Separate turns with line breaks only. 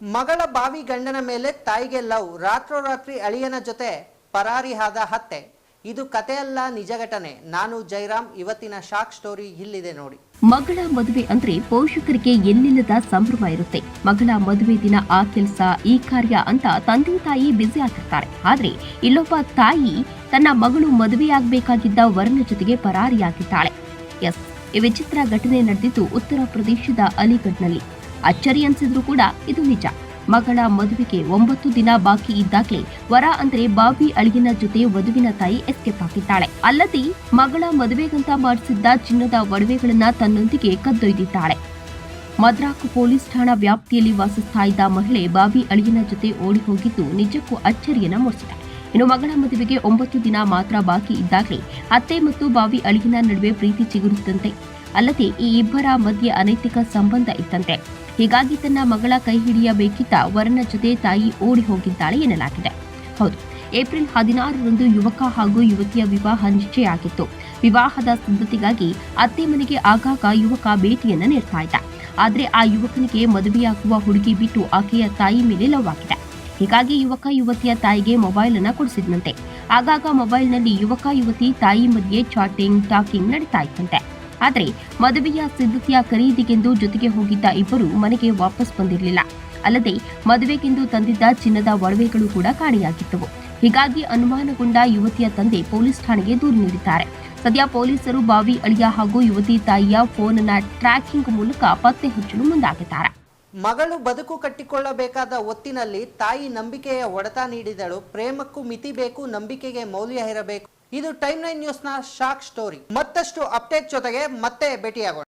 ಮಗಳ ಬಾವಿ ಗಂಡನ ಮೇಲೆ ತಾಯಿಗೆ ಲವ್ ರಾತ್ರೋರಾತ್ರಿ ಅಳಿಯನ ಜೊತೆ ಪರಾರಿ ಆದ ಹತ್ಯೆ ಇದು ಕಥೆಯಲ್ಲ ನಿಜ ಘಟನೆ. ನಾನು ಜೈರಾಮ್ ಇವತ್ತಿನ ಶಾಕ್ ಸ್ಟೋರಿ ಇಲ್ಲಿದೆ ನೋಡಿ.
ಮಗಳ ಮದುವೆ ಅಂದ್ರೆ ಪೋಷಕರಿಗೆ ಎಲ್ಲಿಲ್ಲದ ಸಂಭ್ರಮ ಇರುತ್ತೆ. ಮಗಳ ಮದುವೆ ದಿನ ಆ ಕೆಲಸ, ಈ ಕಾರ್ಯ ಅಂತ ತಂದೆ ತಾಯಿ ಬ್ಯುಸಿ ಆಗಿರ್ತಾರೆ. ಆದ್ರೆ ಇಲ್ಲೊಬ್ಬ ತಾಯಿ ತನ್ನ ಮಗಳು ಮದುವೆಯಾಗಬೇಕಾಗಿದ್ದ ವರನ ಜೊತೆಗೆ ಪರಾರಿಯಾಗಿದ್ದಾಳೆ. ಎಸ್, ಈ ವಿಚಿತ್ರ ಘಟನೆ ನಡೆದಿದ್ದು ಉತ್ತರ ಪ್ರದೇಶದ ಅಲಿಗಢ್ನಲ್ಲಿ. ಅಚ್ಚರಿ ಅನ್ಸಿದ್ರು ಕೂಡ ಇದು ನಿಜ. ಮಗಳ ಮದುವೆಗೆ ಒಂಬತ್ತು ದಿನ ಬಾಕಿ ಇದ್ದಾಗಲೇ ವರ ಅಂದ್ರೆ ಬಾಬಿ ಅಳಿಯನ ಜೊತೆ ವಧುವಿನ ತಾಯಿ ಎಸ್ಕೇಪ್ ಹಾಕಿದ್ದಾಳೆ. ಅಲ್ಲದೆ ಮಗಳ ಮದುವೆಗಂತ ಮಾಡಿಸಿದ್ದ ಚಿನ್ನದ ಒಡವೆಗಳನ್ನ ತನ್ನೊಂದಿಗೆ ಕದ್ದೊಯ್ದಿದ್ದಾಳೆ. ಮದ್ರಾಕ್ ಪೊಲೀಸ್ ಠಾಣಾ ವ್ಯಾಪ್ತಿಯಲ್ಲಿ ವಾಸಿಸ್ತಾ ಇದ್ದ ಮಹಿಳೆ ಬಾಬಿ ಅಳಿಯನ ಜೊತೆ ಓಡಿ ಹೋಗಿದ್ದು ನಿಜಕ್ಕೂ ಅಚ್ಚರಿಯನ್ನ ಮೂಡಿಸಿದೆ. ಇನ್ನು ಮಗಳ ಮದುವೆಗೆ ಒಂಬತ್ತು ದಿನ ಮಾತ್ರ ಬಾಕಿ ಇದ್ದಾಗಲೇ ಅತ್ತೆ ಮತ್ತು ಬಾವಿ ಅಳಿಯನ ನಡುವೆ ಪ್ರೀತಿ ಚಿಗುರುತ್ತಂತೆ ಅಲ್ಲದೆ ಈ ಇಬ್ಬರ ಮಧ್ಯೆ ಅನೈತಿಕ ಸಂಬಂಧ ಇತ್ತಂತೆ ಹೀಗಾಗಿ ತನ್ನ ಮಗಳ ಕೈ ಹಿಡಿಯಬೇಕಿದ್ದ ವರನ ಜೊತೆ ತಾಯಿ ಓಡಿ ಹೋಗಿದ್ದಾಳೆ ಎನ್ನಲಾಗಿದೆ. ಹೌದು, ಏಪ್ರಿಲ್ ಹದಿನಾರರಂದು ಯುವಕ ಹಾಗೂ ಯುವತಿಯ ವಿವಾಹ ನಿಶ್ಚಯ ಆಗಿತ್ತು. ವಿವಾಹದ ಸಿದ್ಧತೆಗಾಗಿ ಅತ್ತೆ ಮನೆಗೆ ಆಗಾಗ ಯುವಕ ಭೇಟಿಯನ್ನು ನೀಡ್ತಾ ಇದ್ದ. ಆದರೆ ಆ ಯುವಕನಿಗೆ ಮದುವೆಯಾಗುವ ಹುಡುಗಿ ಬಿಟ್ಟು ಆಕೆಯ ತಾಯಿ ಮೇಲೆ ಲವ್ ಆಗಿದೆ ಹೀಗಾಗಿ ಯುವಕ ಯುವತಿಯ ತಾಯಿಗೆ ಮೊಬೈಲ್ ಅನ್ನು ಕೊಡಿಸಿದಂತೆ ಆಗಾಗ ಮೊಬೈಲ್ನಲ್ಲಿ ಯುವಕ ಯುವತಿ ತಾಯಿ ಮಧ್ಯೆ ಚಾಟಿಂಗ್, ಟಾಕಿಂಗ್ ನಡೀತಾ ಇತ್ತಂತೆ. ಆದ್ರೆ ಮದುವೆಯ ಸಿದ್ಧತೆಯ ಖರೀದಿಗೆಂದು ಜೊತೆಗೆ ಹೋಗಿದ್ದ ಇಬ್ಬರು ಮನೆಗೆ ವಾಪಸ್ ಬಂದಿರಲಿಲ್ಲ. ಅಲ್ಲದೆ ಮದುವೆಗೆಂದು ತಂದಿದ್ದ ಚಿನ್ನದ ಒಡವೆಗಳು ಕೂಡ ಕಾಣೆಯಾಗಿದ್ದವು. ಹೀಗಾಗಿ ಅನುಮಾನಗೊಂಡ ಯುವತಿಯ ತಂದೆ ಪೊಲೀಸ್ ಠಾಣೆಗೆ ದೂರು ನೀಡಿದ್ದಾರೆ. ಸದ್ಯ ಪೊಲೀಸರು ಬಾವಿ ಅಳಿಯ ಹಾಗೂ ಯುವತಿ ತಾಯಿಯ ಫೋನ್ ಟ್ರ್ಯಾಕಿಂಗ್ ಮೂಲಕ ಪತ್ತೆ ಹಚ್ಚಲು ಮುಂದಾಗಿದ್ದಾರೆ.
ಮಗಳು ಬದುಕು ಕಟ್ಟಿಕೊಳ್ಳಬೇಕಾದ ಒತ್ತಿನಲ್ಲಿ ತಾಯಿ ನಂಬಿಕೆಯ ಒಡೆತ ನೀಡಿದಳು. ಪ್ರೇಮಕ್ಕೂ ಮಿತಿ ಬೇಕು, ನಂಬಿಕೆಗೆ ಮೌಲ್ಯ ಇರಬೇಕು. ಇದು ಟೈಮ್ ನೈನ್ ನ್ಯೂಸ್ನ ಶಾಕ್ ಸ್ಟೋರಿ ಮತ್ತಷ್ಟು ಅಪ್ಡೇಟ್ ಜೊತೆಗೆ ಮತ್ತೆ ಭೇಟಿಯಾಗೋಣ.